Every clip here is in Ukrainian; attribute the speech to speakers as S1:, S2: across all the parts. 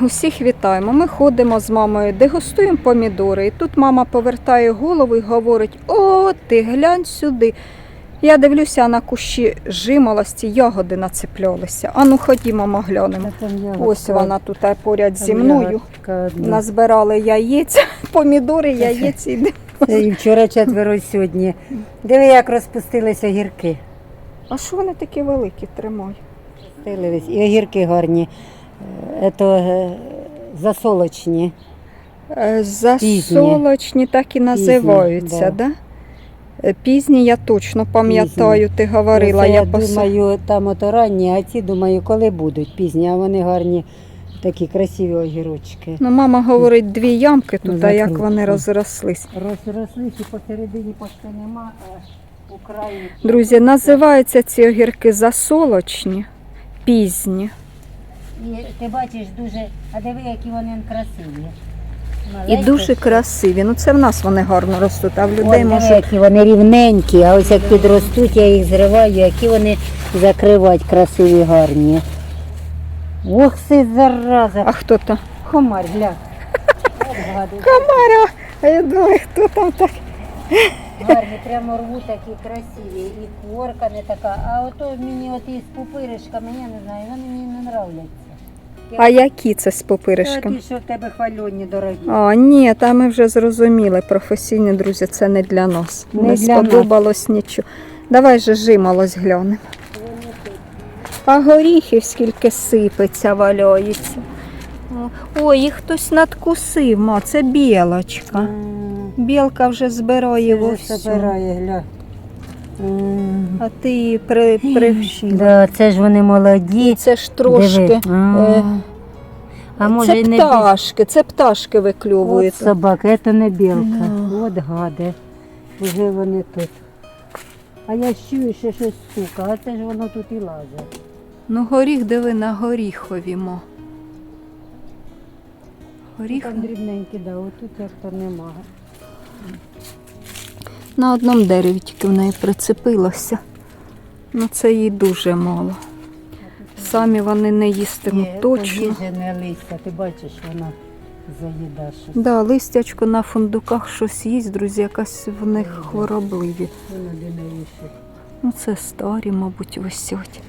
S1: Усіх вітаємо. Ми ходимо з мамою, дегустуємо помідори. І тут мама повертає голову і говорить: О, ти глянь сюди. Я дивлюся на кущі жимолості, ягоди нацеплялися. Ану, ходімо, ми глянемо. Ось вона тут поряд зі мною. Назбирали яєць, помідори, яєць і
S2: І вчора четверо і сьогодні. Диви, як розпустилися огірки.
S1: А що вони такі великі тримай?
S2: І огірки гарні. То е, засолочні.
S1: Е, Засолочні так і називаються,
S2: да.
S1: да? Е, Пізні я точно пам'ятаю, ти говорила.
S2: Оце
S1: Я
S2: я
S1: пос...
S2: думаю, там ото ранні, а ці думаю, коли будуть пізні, а вони гарні, такі красиві огірочки.
S1: Ну, мама говорить, дві ямки
S2: Ну,
S1: тут, а як вони розрослись.
S2: Розрослись і посередині почти нема, а у.
S1: Друзі, називаються ці огірки засолочні, пізні.
S2: І ти бачиш дуже, а диви, які вони красиві.
S1: І
S2: Маленькі.
S1: дуже красиві. Ну це в нас вони гарно ростуть, а в людей
S2: диви,
S1: може.
S2: які вони рівненькі, а ось як підростуть, я їх зриваю, які вони закривають красиві, гарні. Ох, си зараза.
S1: А хто то?
S2: Хомар, гля. От гади.
S1: Камара! А я думаю, хто там так?
S2: Гарні, прямо рву такі красиві. І хворка не така. А ото мені от із пупиришками, я не знаю, вони мені не нравляться.
S1: А які це з
S2: Та
S1: попиришками?
S2: ті, що в тебе хвальоні дорогі.
S1: А, ні, та ми вже зрозуміли, професійні друзі, це не для нас.
S2: Не
S1: Не,
S2: для нас.
S1: сподобалось нічого. Давай же жимолось глянемо. А горіхів скільки сипеться, валяється. Ой, їх хтось надкусив, ма, це білочка. Білка вже збирає
S2: вже
S1: вовсю.
S2: собирає, гля.
S1: А ти її при, привчила.
S2: Да, це ж вони молоді.
S1: Це ж трошки.
S2: Диви. А,
S1: е,
S2: а може
S1: це
S2: і не
S1: пташки, це пташки
S2: От
S1: виклювують.
S2: собака, це не білка. От гади. Вже вони тут. А я чую, що щось сука, а це ж воно тут і лазить.
S1: Ну, горіх диви на горіхові, мо. Горіх
S2: Там дрібненькі, да, отут як то нема.
S1: На одному дереві тільки в неї прицепилося. Ну це їй дуже мало. Самі вони не їстимуть точно.
S2: Поїжене листя, ти бачиш, воно заїда щось.
S1: Да, листячко на фундуках щось їсть, друзі, якась в них хворобливі.
S2: Воно де не вішить.
S1: Ну це старі, мабуть, висять.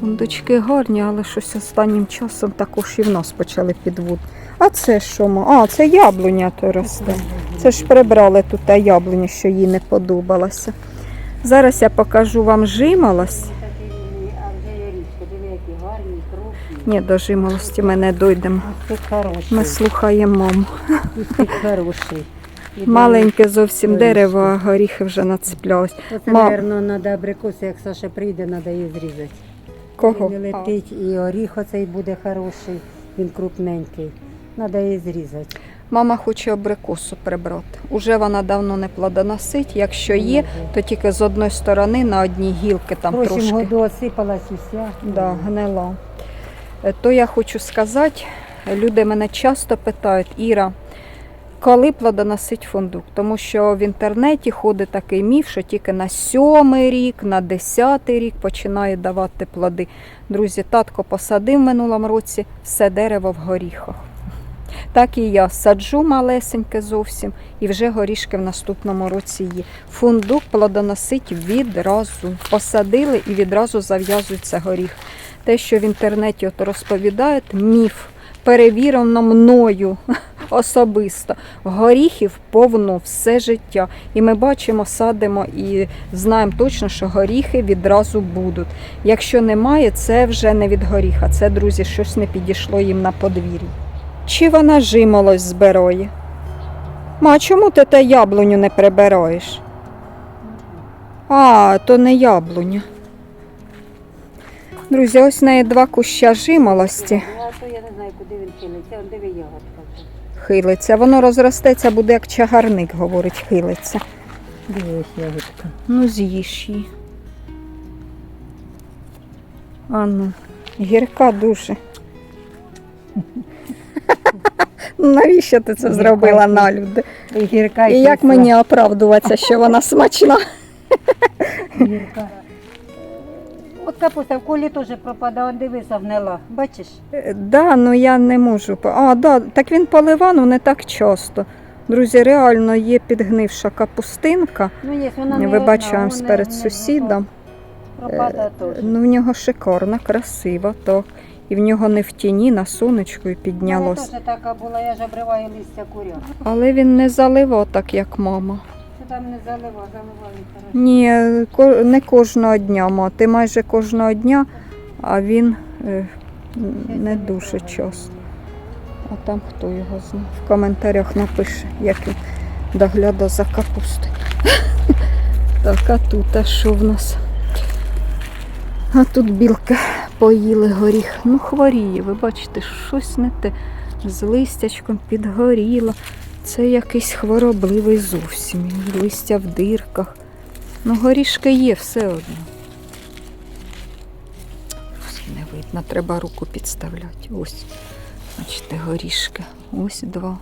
S1: Фундучки гарні, але щось останнім часом також і в нас почали підвод. А це що? ма? А, це яблуня то росте. Це ж прибрали тут та яблуню, що їй не подобалося. Зараз я покажу вам жимолость. Ні, до жимолості ми не дойдемо.
S2: Хороший.
S1: Ми слухаємо маму.
S2: Хороший.
S1: Маленьке зовсім дерево, а горіхи вже нацеплялись.
S2: Оце,
S1: Ма-
S2: мабуть, треба абрикоси, як Саша прийде, треба її зрізати.
S1: Кого?
S2: Він не летить, і оріх оцей буде хороший, він крупненький. Треба її зрізати.
S1: Мама хоче абрикосу прибрати. Уже вона давно не плодоносить. Якщо є, то тільки з одної сторони на одній гілки там
S2: В прошлом
S1: трошки
S2: году осипалась уся.
S1: да, гнила. Е, То я хочу сказати, люди мене часто питають, Іра, коли плодоносить фундук? Тому що в інтернеті ходить такий міф, що тільки на сьомий рік, на десятий рік починає давати плоди. Друзі, татко посадив в минулому році все дерево в горіхах. Так і я саджу малесеньке зовсім, і вже горішки в наступному році є. Фундук плодоносить відразу. Посадили і відразу зав'язується горіх. Те, що в інтернеті от розповідають, міф, перевірено мною особисто. Горіхів повно все життя. І ми бачимо, садимо і знаємо точно, що горіхи відразу будуть. Якщо немає, це вже не від горіха. Це, друзі, щось не підійшло їм на подвір'ї. Чи вона жимолось збирає? Ма, чому ти те яблуню не прибираєш? А, то не яблуня. Друзі, ось в неї два куща жимолості
S2: А то я не знаю, куди він хилиться. Диви ягодка.
S1: хилиться. Воно розростеться, буде як чагарник, говорить, хилиться.
S2: Диви ось ягодка.
S1: Ну, з'їж її. А ну, гірка дуже. Навіщо ти це зробила на люди?
S2: І гірка,
S1: І як мені оправдуватися, що вона смачна?
S2: Гірка. От капуста в колі теж пропадає, он дивися, гнила. Бачиш?
S1: Е, Да, ну я не можу. А, да, так він поливав, ну не так часто. Друзі, реально є підгнивша капустинка.
S2: Ну, є, вона не
S1: Вибачаємось
S2: одна,
S1: перед
S2: вона не
S1: сусідом.
S2: Пропадає теж.
S1: Ну, в нього шикарно, красиво, так. І в нього не в тіні, на сонечку і
S2: У мене
S1: піднялось.
S2: теж така була, я ж обриваю листя куря.
S1: Але він не заливав так, як мама.
S2: Що там не залива, заливаю.
S1: Ні, не кожного дня, ма. Ти майже кожного дня, а він е, не дуже часто. А там хто його знає? В коментарях напише, як він доглядає за капустою. Так, а тут а що в нас? А тут білки поїли горіх. Ну, хворіє, ви бачите, щось не те. З листячком підгоріло. Це якийсь хворобливий зовсім. Листя в дирках. Ну, горішки є все одно. Не видно, треба руку підставляти. Ось. Бачите, горішки. Ось два.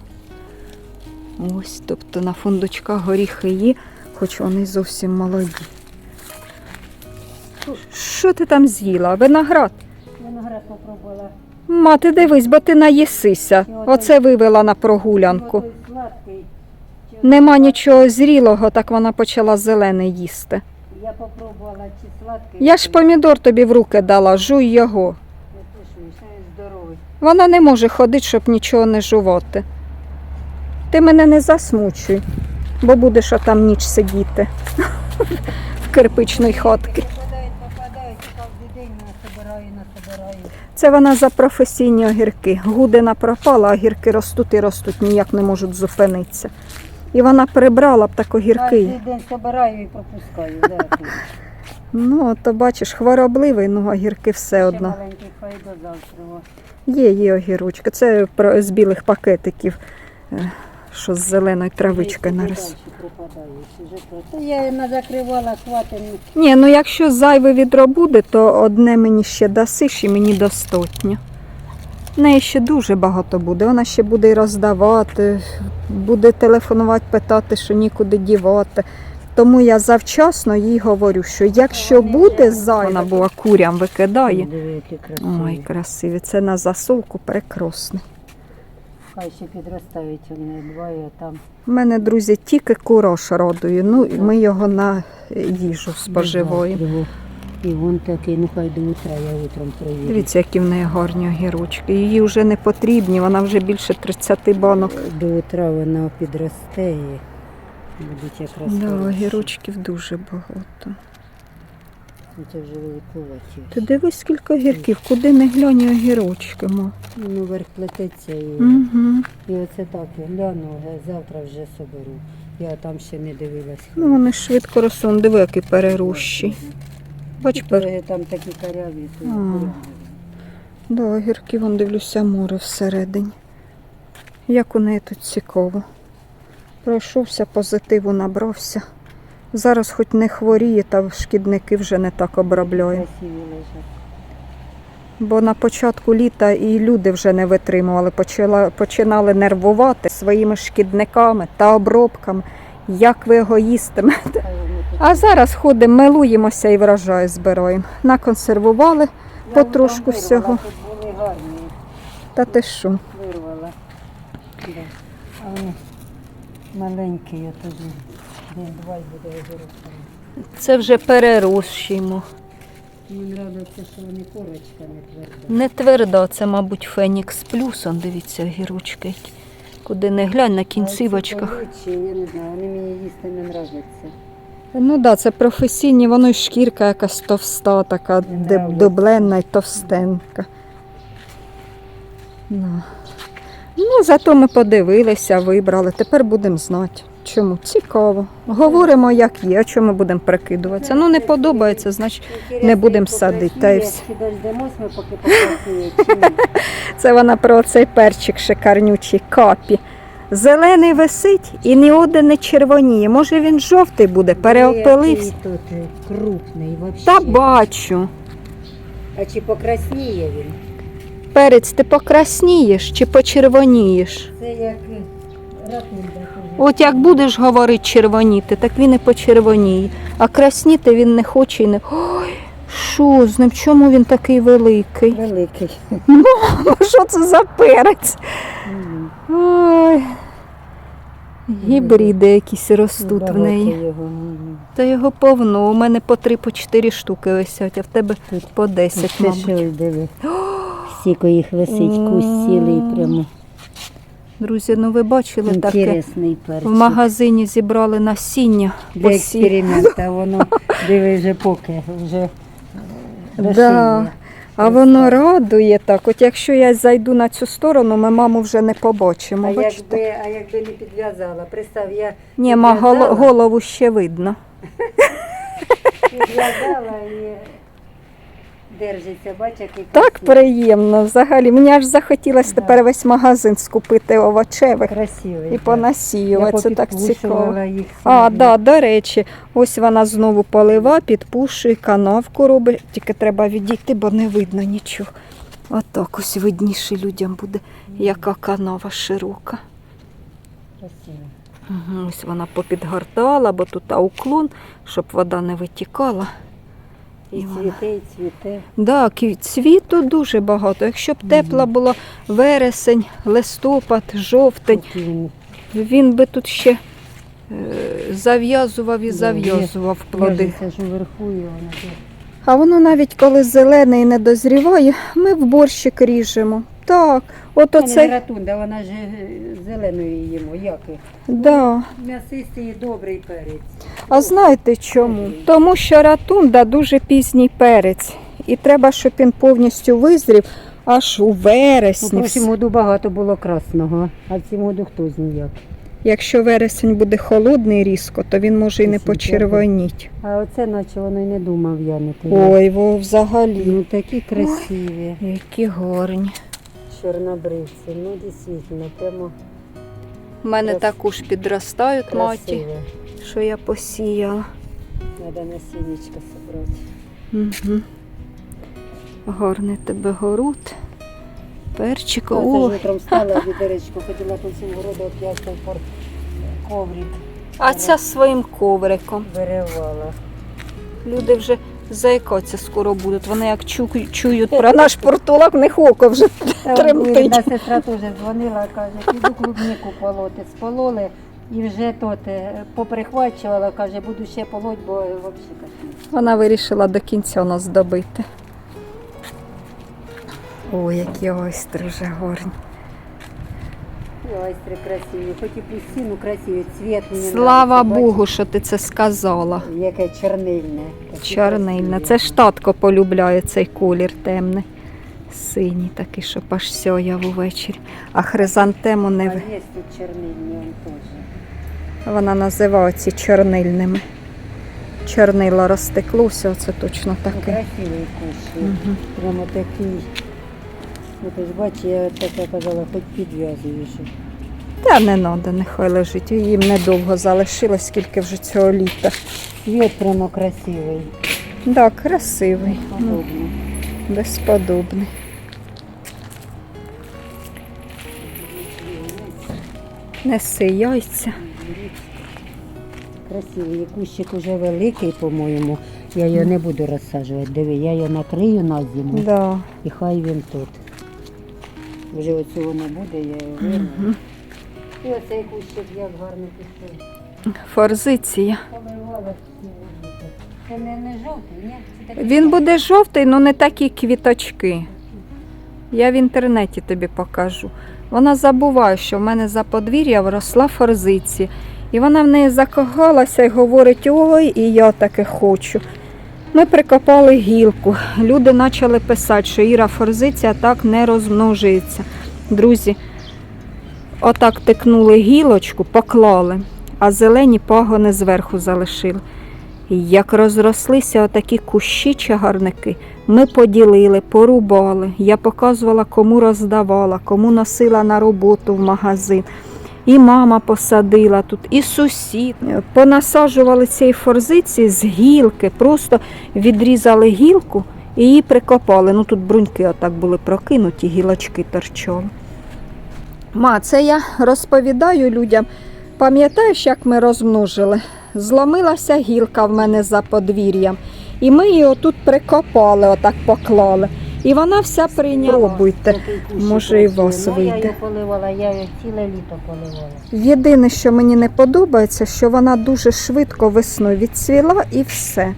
S1: Ось. Тобто на фундучках горіхи є, хоч вони зовсім молоді. Що ти там з'їла? Виноград?
S2: Виноград попробувала.
S1: Мати, дивись, бо ти наїсися. Оце вивела на прогулянку. Нема нічого зрілого, так вона почала зелене їсти.
S2: Я попробувала, чи сладкий.
S1: Я ж помідор тобі в руки дала, жуй його. Вона не може ходити, щоб нічого не жувати. Ти мене не засмучуй, бо будеш отам ніч сидіти в кирпичній хатці.
S2: Попадають, попадають, і кожен день насобираю, насобираю.
S1: Це вона за професійні огірки. Гудина пропала, а огірки ростуть і ростуть, ніяк не можуть зупинитися. І вона прибрала б так огірки.
S2: Я день собираю і пропускаю. Да.
S1: Ну, то бачиш, хворобливий, ну огірки все
S2: Ще
S1: одно.
S2: маленький хай до завтра.
S1: Є, є огірочки. Це з білих пакетиків, е, що з
S2: уже то. Та Я її назакривала, хватить.
S1: Ні, ну якщо зайве відро буде, то одне мені ще дасиш і мені достатньо. В неї ще дуже багато буде. Вона ще буде роздавати, буде телефонувати, питати, що нікуди дівати. Тому я завчасно їй говорю, що якщо буде зайве, вона була курям викидає. Ой, красиві. Це на засолку прекрасно.
S2: Хай ще підростають вони двоє там.
S1: У мене, друзі, тільки курош родує. Ну, і ми його на їжу споживаємо.
S2: І вон такий, ну хай до утра, я утром провірю.
S1: Дивіться, які в неї гарні огірочки. Її вже не потрібні, вона вже більше 30 банок.
S2: До утра вона підросте і будуть якраз.
S1: Да, огірочків дуже багато.
S2: Ну, Це вже великуваті.
S1: Ти дивись, скільки огірків, куди не глянь огірочки. Ма.
S2: Ну, верх плететься і,
S1: Угу.
S2: і оце так я гляну, а завтра вже соберу. Я там ще не дивилась.
S1: Ну, вони швидко ростуть. Диви, який перерощий. Бач, пер...
S2: Там такі каряві, то
S1: А. да, вон дивлюся, море всередині. Як у неї тут цікаво. Пройшовся, позитиву набрався. Зараз хоч не хворіє, та шкідники вже не так обробляє. Бо на початку літа і люди вже не витримували, почала, починали нервувати своїми шкідниками та обробками. Як ви його їстимете? А зараз ходимо, милуємося і врожай збираємо. Наконсервували потрошку всього. Та ти що?
S2: вирвала. Да. Маленькі, я тоді. День-два буде огірок.
S1: Це вже перерощуємо.
S2: Мені подобається, що вони корочка не тверда.
S1: Не твердо, це, мабуть, Фенікс плюс. Он дивіться, огірочки. Куди не глянь на кінцівочках.
S2: А ці колючі, я не знаю, вони мені їсти не подобаються.
S1: Ну так, да, це професійні, воно й шкірка якась товста, така
S2: Не
S1: деб- дубленна й товстенька. Ну. ну, зато ми подивилися, вибрали. Тепер будемо знати. Чому? Цікаво. Говоримо, як є, а чому ми будемо прикидуватися. Ну, не подобається, значить, Не будемо садити, та й все. Це вона про цей перчик шикарнючий капі. Зелений висить і ні один не червоніє. Може він жовтий буде, переопилився.
S2: Крупний.
S1: Та бачу.
S2: А чи покрасніє він?
S1: Перець, ти покраснієш чи почервонієш?
S2: Це як е, ракунда.
S1: От як будеш говорити червоніти, так він і почервоніє. А красніти він не хоче і не. Ой, Що з ним? Чому він такий великий?
S2: Великий.
S1: Що це за перець? Ой. Гібриди якісь ростуть в неї.
S2: Його.
S1: Та його повно. У мене по три, по чотири штуки висять, а в тебе
S2: Тут
S1: по десять, мабуть.
S2: диви. Стільки їх висить, кусь цілий прямо.
S1: Друзі, ну ви бачили таке? В магазині зібрали насіння.
S2: Для
S1: посі-
S2: експерименту, а воно диви вже поки, вже е,
S1: Да. А воно радує так. От якщо я зайду на цю сторону, ми маму вже не побачимо.
S2: А
S1: Бачите?
S2: якби, а якби не підв'язала, представ, я
S1: Ні, ма голову ще видно.
S2: підв'язала і держиться, бач, який
S1: Так
S2: красивий.
S1: приємно взагалі. Мені аж захотілося
S2: Да.
S1: тепер весь магазин скупити овочевих
S2: красивий.
S1: і
S2: так.
S1: понасіювати. Це так цікаво.
S2: їх
S1: А,
S2: сьогодні.
S1: да, до речі, ось вона знову полива, підпушує, канавку робить. Тільки треба відійти, бо не видно нічого. Отак ось видніше людям буде, яка канава широка.
S2: Красиво.
S1: Угу, ось вона попідгортала, бо тут уклон, щоб вода не витікала.
S2: І
S1: І
S2: цвіте, і цвіте.
S1: Да, кві- цвіту дуже багато. Якщо б тепла була вересень, листопад, жовтень,
S2: він
S1: би тут ще е, зав'язував і зав'язував плоди.
S2: і.
S1: А воно навіть коли зелене і не дозріває, ми в борщик ріжемо. Так, от
S2: Це не
S1: оцей,
S2: ратунда, вона ж е, зеленою їмо, як
S1: да.
S2: М'ясистий і добрий перець.
S1: А знаєте чому? Тому що ратунда дуже пізній перець. І треба, щоб він повністю визрів аж у
S2: У
S1: вересні.
S2: прошлому году багато було красного, а в цьому году хто знає.
S1: Якщо вересень буде холодний різко, то він може і не почервоніть.
S2: А оце наче воно й не думав я не в'янити.
S1: Ой, во взагалі.
S2: Ну такі красиві.
S1: Які гарні.
S2: Чорнобривці, ну дійсно, прямо
S1: У мене
S2: Крас-
S1: також підростають маті,
S2: красиві.
S1: Що я посіяла.
S2: Треба насіннячка собрати.
S1: Угу. Гарний тебе город. Перчик. О,
S2: утром встала відеречку, хотіла по всім городу оп'ять той пор коврик
S1: а ця своїм ковриком.
S2: виривала.
S1: Люди вже заїкаться скоро будуть. Вони як чу- чують про наш портулак, в них око вже
S2: Та
S1: тремтить.
S2: Одна сестра теж дзвонила, каже, піду клубніку полоти. Спололи і вже тут е, поприхвачувала, каже, буду ще полоть, бо взагалі.
S1: Вона вирішила до кінця нас добити. Ой, які ойстри вже гарні.
S2: І Айстри красиві, хоч і пусті, ну красиві, цвіт мені
S1: Слава
S2: нравиться,
S1: Богу, що ти це сказала.
S2: бачиш, Яке чорнильне. такі красиві.
S1: Це ж татко полюбляє цей колір темний. Синій такий, щоб аж сяяв увечері. А хризантему
S2: А
S1: не
S2: є тут чорнильні, он теж.
S1: Вона називає ці чорнильними. Чорнило розтеклося, оце точно таке.
S2: красивий кущ.
S1: Мгм.
S2: Прямо такий. Ну, ти я так казала, хоч підв'язуєш.
S1: Та не треба, нехай лежить. Їм недовго залишилось, скільки вже цього літа.
S2: Цвіт прямо красивий.
S1: Так, красивий. Ну, безподобний. Неси яйця.
S2: Красивий. Кущик уже великий, по-моєму. Я його не буду розсаджувати. Диви, я його накрию на зиму
S1: Да.
S2: і хай він тут. Вже оцього не буде, я його вирву. І оцей кущик як гарно пішов.
S1: Форзиція.
S2: Поливала всі вулиці. Це не, не жовтий, ні? Це такий
S1: Він буде жовтий, але не такі квіточки. Я в інтернеті тобі покажу. Вона забуває, що в мене за подвір'я вросла форзиція. І вона в неї закохалася і говорить, ой, і я таке хочу. Ми прикопали гілку. Люди почали писати, що Іра форзиція так не розмножується. Друзі, отак тикнули гілочку, поклали, а зелені пагони зверху залишили. Як розрослися отакі кущі чагарники, ми поділили, порубали. Я показувала, кому роздавала, кому носила на роботу в магазин. І мама посадила тут, і сусід. Понасаджували цієї форзиці з гілки, просто відрізали гілку і її прикопали. Ну тут бруньки отак були прокинуті, гілочки торчали. Ма, це я розповідаю людям. Пам'ятаєш, як ми розмножили? Зломилася гілка в мене за подвір'ям. І ми її отут прикопали, отак поклали. І вона вся прийняла. Пробуйте. Може, і вас
S2: Ну, Я
S1: вийде.
S2: її поливала, я її ціле літо поливала.
S1: Єдине, що мені не подобається, що вона дуже швидко весною відцвіла і все.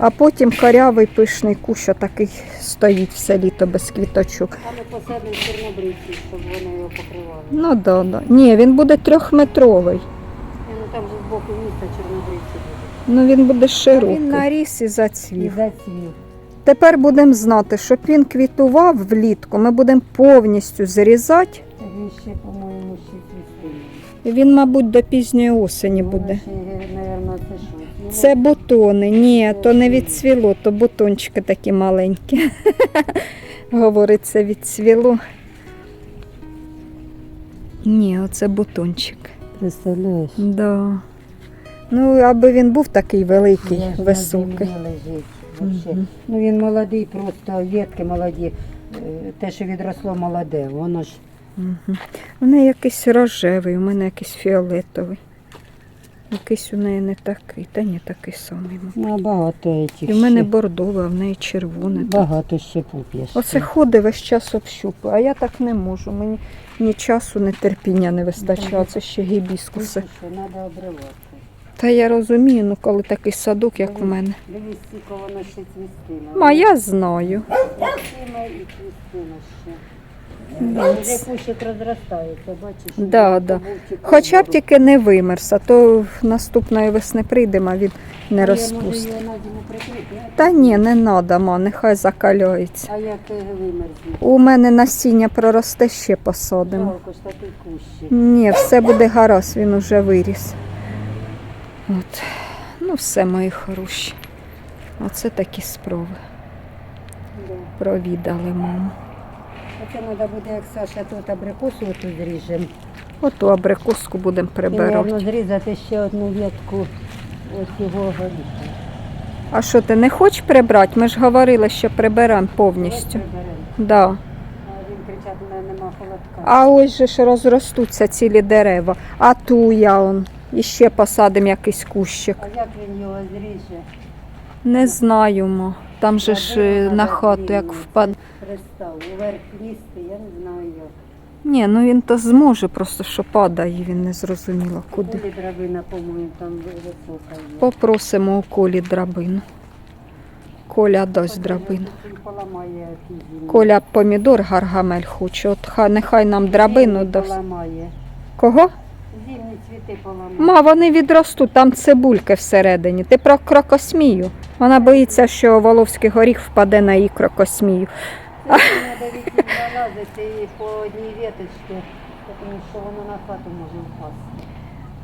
S1: А потім корявий пишний кущ такий стоїть все літо без квіточок.
S2: Але посадив чорнобривці, щоб вони його покривали.
S1: Ну да, да. Ні, він буде трьохметровий.
S2: Ну там же з боку міста чорнобривці будуть.
S1: Ну він буде широкий. Він наріс і
S2: І
S1: зацвів. Тепер будемо знати, щоб він квітував влітку, ми будемо повністю зрізати.
S2: Він ще, по-моєму, ще цвісти.
S1: Він, мабуть, до пізньої осені буде.
S2: Це що? Ну,
S1: Це бутони. Ні, то не відцвіло, то бутончики такі маленькі. Говориться, відцвіло. Ні, оце бутончик.
S2: Представляєш?
S1: Да. Ну, аби він був такий великий, високий.
S2: Вообще. Ну він молодий, просто ветки молоді. Е, Те, що відросло молоде, воно ж
S1: Угу. У неї якийсь рожевий, у мене якийсь фіолетовий. Якийсь у неї не такий, та ні, такий самий.
S2: ну, багато цих
S1: І в мене бордове, а в неї червоне.
S2: багато ще пуп'єш.
S1: Оце ходить весь час общупує, а я так не можу. Мені ні часу, ні терпіння не вистачає. Це ще гібіскуси.
S2: треба обривати.
S1: Та я розумію, ну коли такий садок, як у мене.
S2: Дивись, скільки воно ще цвістиме.
S1: Ма, я знаю.
S2: Цвістиме і цвістиме ще.
S1: Да.
S2: Вже кущик розростається, бачиш?
S1: Да, да. Хоча б тільки не вимерз, а то наступної весни прийдемо, а він не розпустить. Та ні, не треба, ма, нехай закаляється.
S2: А як вимерзне?
S1: У мене насіння проросте ще посадимо.
S2: Жалко ж такий кущик.
S1: Ні, все буде гаразд, він уже виріс. От. Ну, все, мої хороші. Оце такі справи.
S2: Да.
S1: Провідали маму.
S2: Оце треба буде, як Саша тут абрикосу оту зріжемо.
S1: Оту абрикоску будемо прибирати.
S2: мабуть, зрізати ще одну ветку ось його горіха.
S1: А що ти не хочеш прибрати? Ми ж говорили, що приберемо повністю. Да.
S2: А
S1: ось же ж розростуться цілі дерева. А ту я он. І ще посадимо якийсь кущик.
S2: А як він його зріже?
S1: Не знаю. Там же ж е, на хату як впаде.
S2: Пристав, уверх лізти, я не знаю як.
S1: Ні, ну він то зможе, просто що падає, він не зрозуміло куди.
S2: Куди драбина, по-моєму, там висока є.
S1: Попросимо у колі драбину. Коля дасть драбину.
S2: Поламає.
S1: Коля помідор гаргамель хоче. От хай нехай нам драбину дасть.
S2: поламає.
S1: Кого?
S2: Зимні цвіти поламає.
S1: Ма, вони відростуть, там цибульки всередині. Ти про крокосмію. Вона боїться, що воловський горіх впаде на її крокосмію.
S2: Треба від залазити по одній веточці, тому що воно на хату може впасти.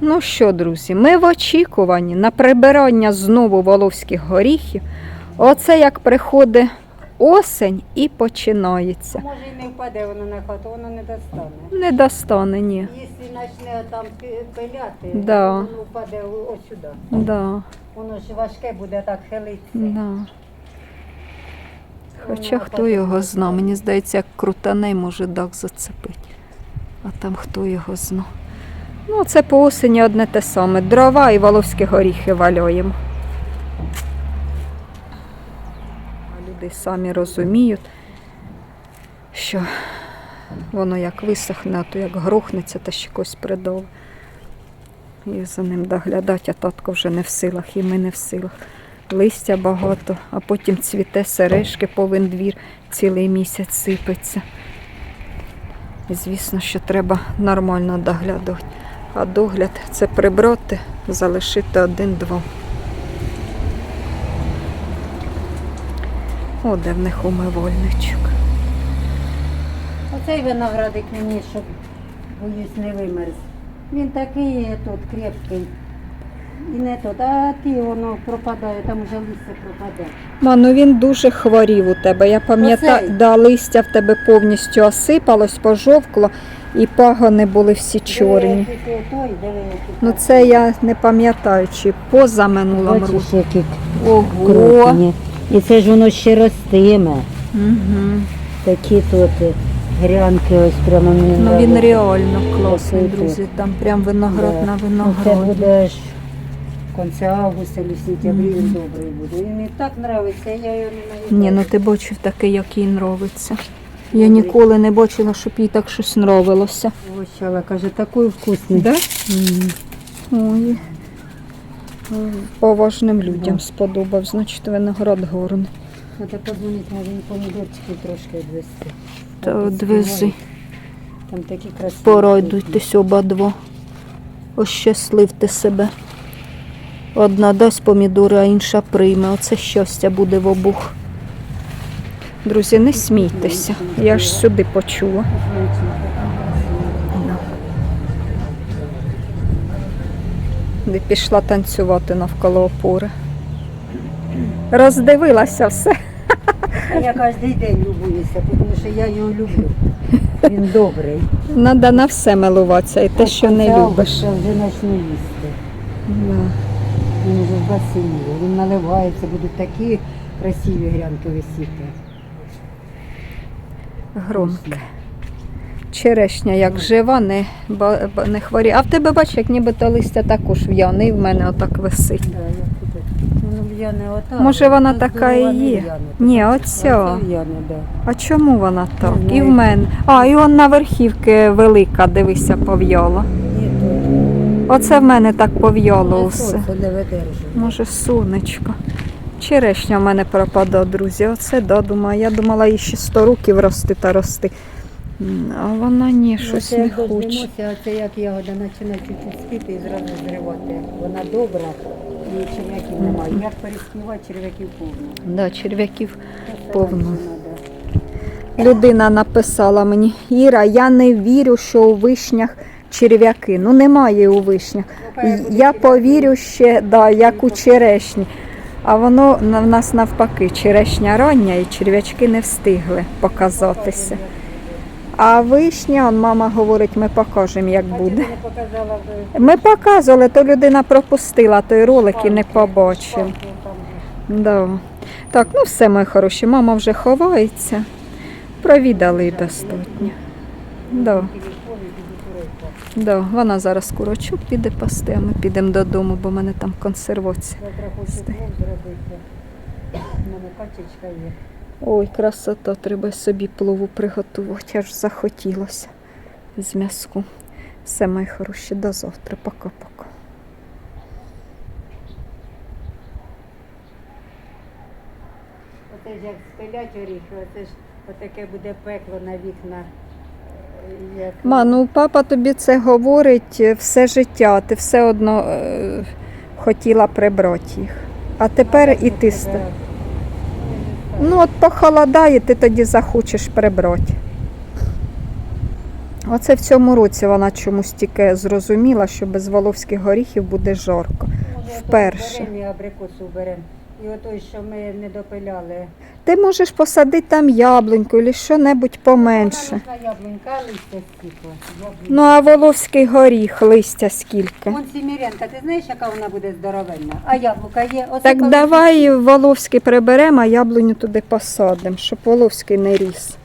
S1: Ну що, друзі, ми в очікуванні на прибирання знову воловських горіхів. Оце як приходить осень і починається.
S2: Може і не впаде воно на хату, воно не достане.
S1: Не достане, ні.
S2: Якщо почне там пиляти,
S1: Да.
S2: воно впаде ось сюди.
S1: Да,
S2: Воно ж важке буде так хилитися.
S1: да. Хоча
S2: Воно
S1: хто його зна, мені здається, як крутане може дах зацепити. А там хто його зна. Ну, це по осені одне те саме. Дрова і воловські горіхи валюємо. Люди самі розуміють, що воно як висохне, а то як грохнеться та ще когось придове. І за ним доглядати, а татко вже не в силах, і ми не в силах. Листя багато, а потім цвіте сережки повен двір, цілий місяць сипеться. І звісно, що треба нормально доглядати. А догляд це прибрати, залишити один-два. О, де в них умивальничок.
S2: Оцей виноградик мені, щоб боюсь не вимерз. Він такий тут крепкий. І не тут, а ті воно пропадає, там вже листя пропаде.
S1: Ма, ну він дуже хворів у тебе. Я пам'ятаю, да, листя в тебе повністю осипалось, пожовкло, і пагони були всі чорні.
S2: Диви, той, диви,
S1: Ну це я не пам'ятаю, чи поза минулому році.
S2: Бачиш, які
S1: Ого.
S2: крупні. І це ж воно ще ростиме.
S1: Угу.
S2: Такі тут грянки ось прямо мені
S1: Ну він реально класний, друзі. Там прям виноград
S2: Да.
S1: на
S2: Ну, Це буде ж в кінці августа чи сентябрі він добрий буде. Він мені так подобається, я його не
S1: Ні, ну ти бачив такий, як їй нравиться. Я ніколи не бачила, щоб їй так щось нравилося.
S2: Вощала, каже, такий вкусний.
S1: Да? Ой. Поважним людям сподобав, значить виноград горний.
S2: Треба подзвонити, може, помідорчики трошки відвезти.
S1: Та одвези.
S2: Там такі красиві.
S1: Поройдуйтесь обидва. Ощасливте себе. Одна дасть помідори, а інша прийме. Оце щастя буде в обох. Друзі, не смійтеся. Я ж сюди почула. Де пішла танцювати навколо опори. Роздивилася все.
S2: А я кожен день любуюся, тому що я його люблю. Він добрий.
S1: Надо на все милуватися і те, що не любиш.
S2: Вже почну їсти.
S1: Да.
S2: Він вже в басейні. Він наливається, будуть такі красиві грянки висіти.
S1: Громке. Черешня як жива, не, не хворіє. А в тебе бач, як нібито листя також в'яне, і в мене отак висить.
S2: Да. Ну, в'яне отак.
S1: Може, вона така і є? Ні, оця. А чому вона так?
S2: Не
S1: І в мене. А, і он на верхівки велика, дивися, пов'яла. Оце в мене так пов'яло усе. Може, сонечко. Черешня в мене пропада, друзі. Оце да, думаю. Я думала, їй ще 100 років рости та рости. А вона ні, щось
S2: Ну,
S1: не хоче.
S2: а це як ягода починає чуть-чуть спіти і зразу зривати. Вона добра і черв'яків немає. Як переспівати, черв'яків повно.
S1: Да, черв'яків Повно. Людина написала мені, Іра, я не вірю, що у вишнях черв'яки. Ну немає у вишнях.
S2: Ну,
S1: Я повірю ще, да, як у черешні. А воно в нас навпаки, черешня рання і черв'ячки не встигли показатися. А вишня, он мама говорить, ми покажемо, як буде. Ми показували, то людина пропустила той ролик і не
S2: же.
S1: Да. Так, ну все, мої хороші, мама вже ховається. Провідали достатньо. Да. Да, вона зараз курочок піде пасти, а ми підемо додому, бо в мене там консервація.
S2: Завтра хочу зробити. У мене качечка є.
S1: Ой, красота, треба собі плову приготувати, аж захотілося з м'язку. Все, мої хороші, до завтра. Пока-пока.
S2: Оце ж як спилять оріхи, оце ж отаке буде пекло на вікна. Як...
S1: Ма, ну папа тобі це говорить е, все життя, ти все одно е, хотіла прибрати їх. А тепер і ти ста. Ну, от похолодає, ти тоді захочеш прибрати. Оце в цьому році вона чомусь тільки зрозуміла, що без воловських горіхів буде жарко. вперше.
S2: Беремо і абрикосу беремо. І отой, що ми не допиляли.
S1: Ти можеш посадити там яблуньку або що-небудь поменше.
S2: Вона яблунька листя стікла.
S1: Ну, а воловський горіх, листя скільки.
S2: Вон сімірянка, ти знаєш, яка вона буде здоровенна? А яблука є. Оце
S1: Так
S2: коли-
S1: давай воловський приберемо, а яблуню туди посадимо, щоб воловський не ріс.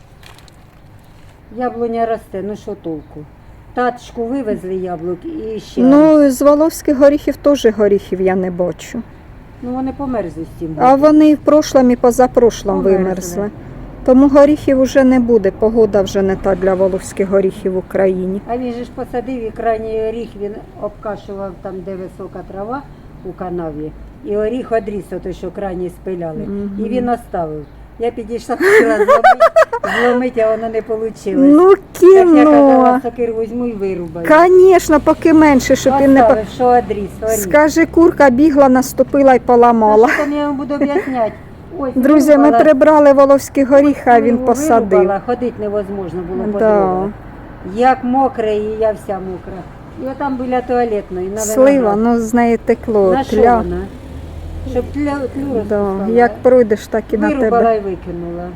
S2: Яблуня росте, ну що толку? Таточку вивезли яблук і ще.
S1: Ну, з воловських горіхів теж горіхів я не бачу.
S2: Ну вони померзли з цим.
S1: А вони і в прошлом і позапрошлом
S2: Померзли.
S1: вимерзли. Тому горіхів вже не буде. Погода вже не та для воловських горіхів в Україні.
S2: А він же ж посадив і крайній оріх він обкашував там, де висока трава у канаві. І оріх одріс, той, що крайній спиляли.
S1: Мгм.
S2: І він оставив. Я підійшла, хотіла зломити, зломити, а воно не вийшло.
S1: Ну,
S2: так я
S1: кіно.
S2: казала, сокир візьму і вирубаю.
S1: Звісно, поки менше, щоб він не... по-
S2: Оставив, що оріх.
S1: Скажи, курка бігла, наступила і поламала.
S2: Що там я вам буду об'ясняти? Ось,
S1: Друзі, ми
S2: вирубала,
S1: прибрали воловські горіхи, а він
S2: вирубала,
S1: посадив.
S2: Ходити невозможно було по
S1: Да.
S2: дорогах. Як мокре, і я вся мокра. І отам біля туалетної. На
S1: Слива,
S2: виноград.
S1: ну з неї текло.
S2: На що
S1: Тля.
S2: вона? Щоб для тлю
S1: Да. Як пройдеш, так і на
S2: Вирубала
S1: тебе.
S2: і викинула.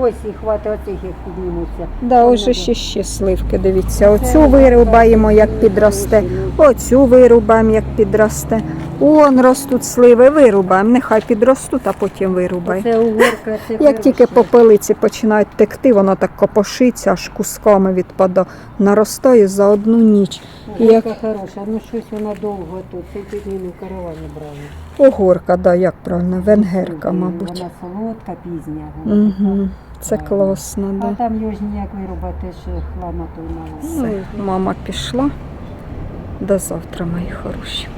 S2: Ось і хватить оцих, як піднімуться.
S1: Да, ось ще ще сливки, дивіться. Оцю вирубаємо, як підросте. Оцю вирубаємо, як підросте. Он ростуть сливи, вирубаємо. Нехай підростуть, а потім вирубай.
S2: Це угорка, це
S1: Як тільки попелиці починають текти, воно так копошиться, аж кусками відпадає. Наростає за одну ніч.
S2: Угорка хороша, ну щось вона довго тут. Це тільки не в каравані брали.
S1: Огорка, да, як правильно, венгерка, мабуть.
S2: Вона солодка, пізня. вона
S1: Угу. Це класно,
S2: А
S1: да.
S2: там його ж ніяк вирубати, що хлама той мала.
S1: Ну, мама пішла. До завтра, мої хороші.